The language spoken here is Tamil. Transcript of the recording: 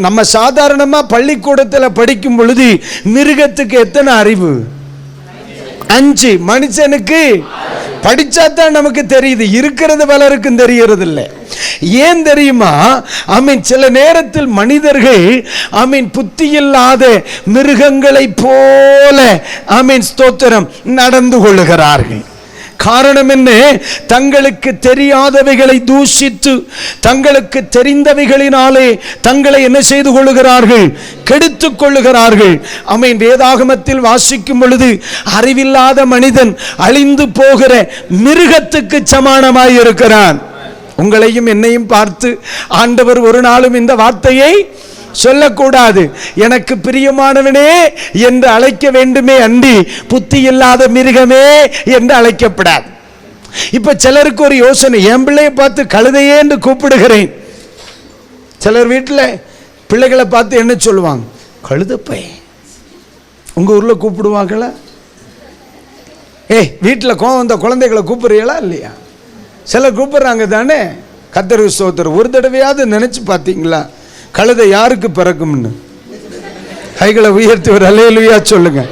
நம்ம சாதாரணமா பள்ளிக்கூடத்துல படிக்கும் பொழுது மிருகத்துக்கு எத்தனை அறிவு? அஞ்சு. மனுஷனுக்கு படிச்சா தான் நமக்கு தெரியுது. இருக்கிறது பலருக்கும் தெரியறது இல்லை ஏன் தெரியுமா? ஐ மீன் சில நேரத்தில் மனிதர்கள் ஐ மீன் புத்தி இல்லாத மிருகங்களைப் போல ஐ மீன் ஸ்தோத்திரம் நடந்து கொள்ளுகிறார்கள். காரணம் என்ன தங்களுக்கு தெரியாதவைகளை தூஷித்து தங்களுக்கு தெரிந்தவைகளினாலே தங்களை என்ன செய்து கொள்ளுகிறார்கள்? கெடுத்து கொள்ளுகிறார்கள். அமீன். வேதாகமத்தில் வாசிக்கும் பொழுது அறிவில்லாத மனிதன் அழிந்து போகிற மிருகத்துக்கு சமானமாய் இருக்கிறான். உங்களையும் என்னையும் பார்த்து ஆண்டவர் ஒரு நாளும் இந்த வார்த்தையை சொல்லக்கூடாது. எனக்கு பிரியமானவனே என்று அழைக்க வேண்டுமே அன்றி புத்தி இல்லாத மிருகமே என்று அழைக்கப்படாது. இப்ப சிலருக்கு ஒரு யோசனை என் பிள்ளையை பார்த்து கழுதையே என்று கூப்பிடுகிறேன். சிலர் வீட்டில் பிள்ளைகளை பார்த்து என்ன சொல்லுவாங்க? கழுதப்பை உங்கள் ஊரில் கூப்பிடுவாங்களா? ஏய் வீட்டில் கோவம் வந்த குழந்தைகளை கூப்பிடுறீங்களா இல்லையா? சிலர் கூப்பிட்றாங்க தானே? கத்தரு விசோத்தர் ஒரு தடவையாவது நினச்சி பார்த்தீங்களா? கழுதை யாருக்கு பிறக்கும்னு? கைகளை உயர்த்தி ஒரு அலையலுயா சொல்லுங்கள்